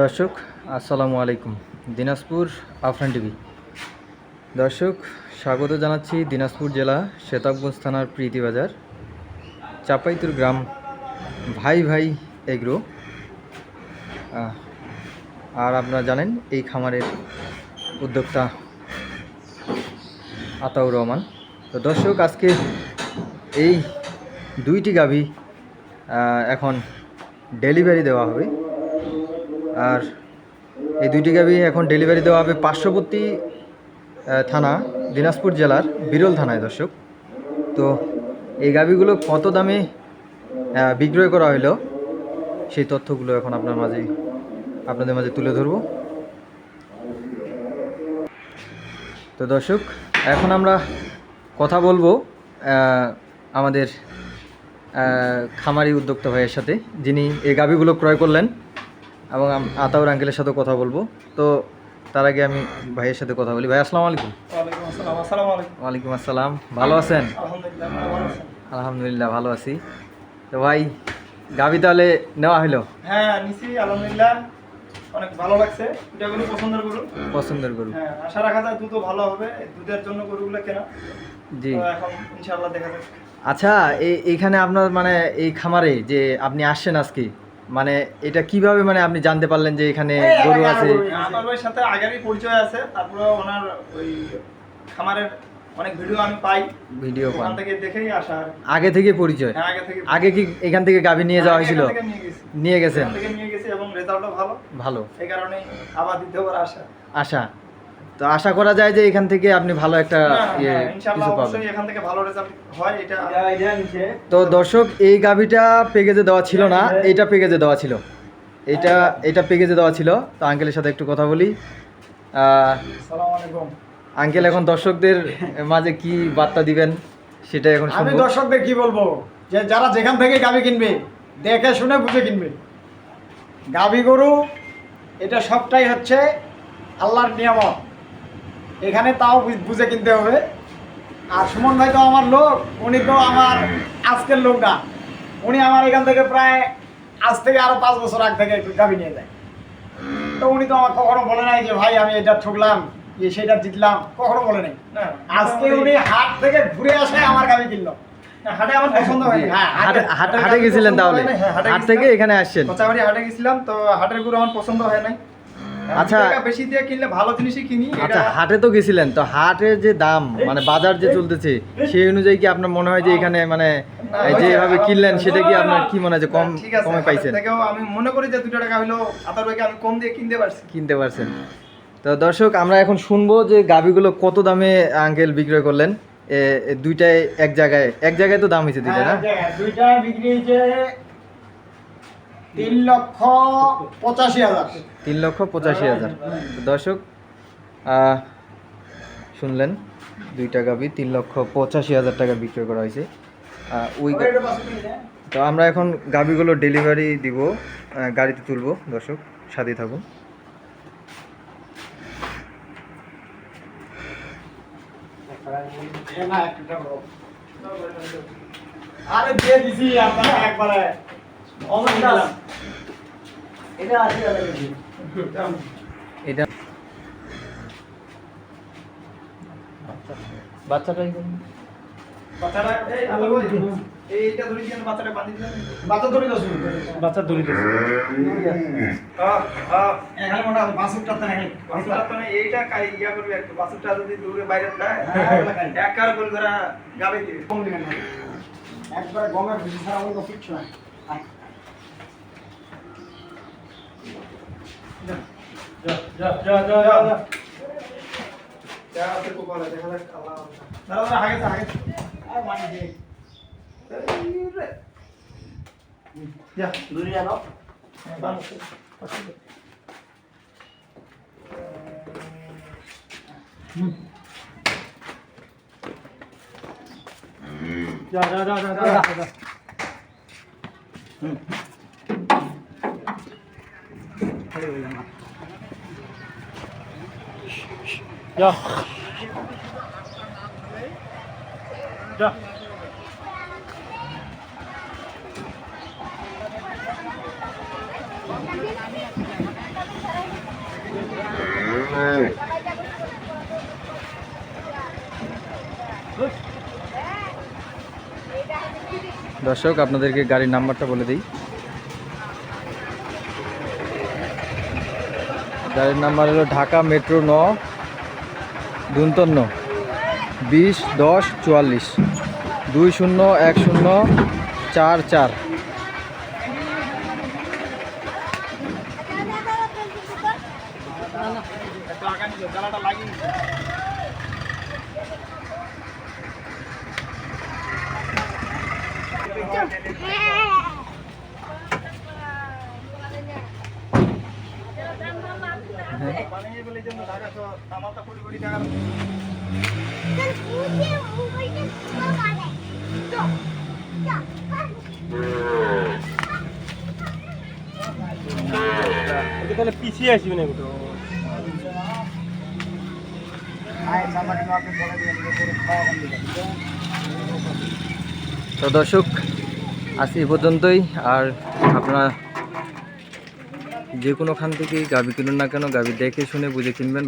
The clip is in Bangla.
দর্শক, আসসালামু আলাইকুম। দিনাজপুর আফরান টিভি। দর্শক, স্বাগত জানাচ্ছি দিনাজপুর জেলা শেতাবগঞ্জ থানার প্রীতি বাজার, চাপাইতুর গ্রাম ভাই ভাই এগ্রো। আর আপনারা জানেন, এই খামারের উদ্যোক্তা আতাউর রহমান। তো দর্শক, আজকে এই দুইটি গাভী এখন ডেলিভারি দেওয়া হবে। আর এই দুইটি গাভী এখন ডেলিভারি দেওয়া হবে পার্শ্ববর্তী থানা, দিনাজপুর জেলার বিরল থানায়, দর্শক। তো এই গাভীগুলো কত দামে বিক্রয় করা হলো সেই তথ্যগুলো এখন আপনার মাঝে, আপনাদের মাঝে তুলে ধরবো। তো দর্শক, এখন আমরা কথা বলব আমাদের খামারি উদ্যোক্তা ভাইয়ের সাথে, যিনি এই গাভীগুলো ক্রয় করলেন। এবং আম- আতাউর আঙ্কেলের সাথে কথা বলব। তো তার আগে আমি ভাইয়ের সাথে কথা বলি। ভাই আসসালামু আলাইকুম। ওয়ালাইকুম আসসালাম আলাইকুম। ওয়ালাইকুম আসসালাম। ভালো আছেন? আলহামদুলিল্লাহ ভালো আছি। তো ভাই গাভী তাহলে নেওয়া হলো হ্যাঁ নিছি আলহামদুলিল্লাহ। অনেক ভালো লাগছে। এটাগুলো পছন্দের গরু। পছন্দের গরু। হ্যাঁ আশা রাখা যায় দুধও ভালো হবে। দুধের জন্য গরুগুলো কেনা। জি। এখন ইনশাআল্লাহ দেখা যাক। আচ্ছা এই এইখানে আপনার মানে এই খামারে যে আপনি আসছেন আজকে মানে এটা কীভাবে মানে আপনি জানতে পারলেন যে এখানে গরু আছে? আমার ভাইয়ের সাথে আগেরই পরিচয় আছে তারপরে ওনার ওই খামারের অনেক ভিডিও আমি পাই। ভিডিও ওখান থেকে দেখেই আসা আগে থেকে পরিচয়? হ্যাঁ আগে থেকে আগে কি এখান থেকে গাভী নিয়ে যাওয়া হ্যাঁ, হয়েছিল? নিয়ে গেছি। নিয়ে গেছেন? নিয়ে গেছি এবং রেজাল্টও ভালো। ভালো। এই কারণে আবার দ্বিতীয়বার আসা। আশা তো আশা করা যায় যে এখান থেকে আপনি ভালো একটা ইয়ে কিছু পাবেন। এখান থেকে ভালো রেজাল্ট হয় এটা তো দর্শক এই গাভিটা পেকেজে দেওয়া ছিল না এইটা পেকেজে দেওয়া ছিল। এইটা এটা পেকেজে দেওয়া ছিল। তো আঙ্কেলের সাথে একটু কথা বলি। আঙ্কেল এখন দর্শকদের মাঝে কি বার্তা দিবেন সেটা এখন আমি দর্শকদের কি বলব? যে যারা যেখান থেকে গাবি কিনবে দেখে শুনে বুঝে কিনবে। গাবি গরু এটা সবটাই হচ্ছে আল্লাহর নিয়ামত। এখানে তাও বুঝে কিনতে হবে। আর সুমন ভাই তো আমার লোক উনি তো আমার আজকের লোক না উনি আমার এখান থেকে প্রায় আজ থেকে আরও পাঁচ বছর আগ থেকে গাবি নিয়ে যায়। তো উনি তো আমার কখনো বলে নাই যে ভাই আমি এটা ঠুকলাম যে সেটা জিতলাম। কখনো বলে নাই। আজকে উনি হাট থেকে ঘুরে আসে আমার গাবি কিনলো। হাটে আমার পছন্দ হয়নি। হ্যাঁ, হাটে গেছিলেন তাহলে? হ্যাঁ, হাটে থেকে গেছিলাম। এখানে আসছেন? কোচাবাড়ি হাটে গেছিলাম তো হাটের গরু আমার পছন্দ হয় নাই। আচ্ছা। বেশি দিয়ে কিনলে ভালো জিনিসই কিনি আচ্ছা হাটে তো গেছিলেন তো হাটের যে দাম মানে বাজার যে চলতেছে সেই অনুযায়ী কি আপনার মনে হয় যে এখানে মানে যেভাবে কিনলেন সেটা কি আপনার কি মনে হয় যে কম কমে পাইছেন? থেকেও আমি মনে করি যে দুটো টাকা হলো আতার আমি কম দিয়ে কিনতে পারছি। কিনতে পারছেন। তো দর্শক আমরা এখন শুনব যে গাভিগুলো কত দামে আঙ্কেল বিক্রয় করলেন। দুইটাই এক জায়গায় এক জায়গায় তো দাম হয়েছে দুইটা না? হ্যাঁ, দুইটা বিক্রি হয়েছে তিন লক্ষ পঁচাশি হাজার তিন লক্ষ পঁচাশি হাজার দর্শক শুনলেন দুইটা গাভি তিন লক্ষ পঁচাশি হাজার টাকা বিক্রয় করা হয়েছে ওই তো আমরা এখন গাভিগুলো ডেলিভারি দিব গাড়িতে তুলব দর্শক সাথে থাকুন। আরে দিয়ে দিছি আপনাকে একবারে দিলাম। এটা আশি হাজার কেজি। এটা বাচ্চাটাই বাচ্চাটা এই আতার এইটা ধরে দিয়ে বাচ্চাটা বাঁধি দিলাম বাচ্চা ধরে বাচ্চা হ্যাঁ হ্যাঁ এখানে মনে হয় বাছুরটাতে নাকি। বাচ্চাটা তো না, এইটা কাই ইয়া করবে একটু বাচ্চাটা যদি দূরে বাইরে যায় হ্যাঁ, ওগুলা খাই। এক কার গোল গাবে দিবে কম দিবেন না। একবারে গমের ভুসি ছাড়া অন্য কিচ্ছু নাই। যা যা যা যা যা আপনি কোপাল দেখা যাক আল্লাহ দাঁড়া দাঁড়া আগে আগে আর মানে দে যা দূরে যা নাও যা যা যা যা যা হুম হ্যালো Ja. যা দর্শক আপনাদেরকে গাড়ির নাম্বারটা বলে দিই গাড়ির নাম্বার হলো ঢাকা মেট্রো ন দুন্তন্ন বিশ দশ চুয়াল্লিশ। দুই শূন্য এক শূন্য চার চার। তাহলে পিছিয়ে আসবে না একটু তো দর্শক আজ এই পর্যন্তই। আর আপনারা যে কোনোখান থেকেই গাভী কিনুন না কেন গাভী দেখে শুনে বুঝে কিনবেন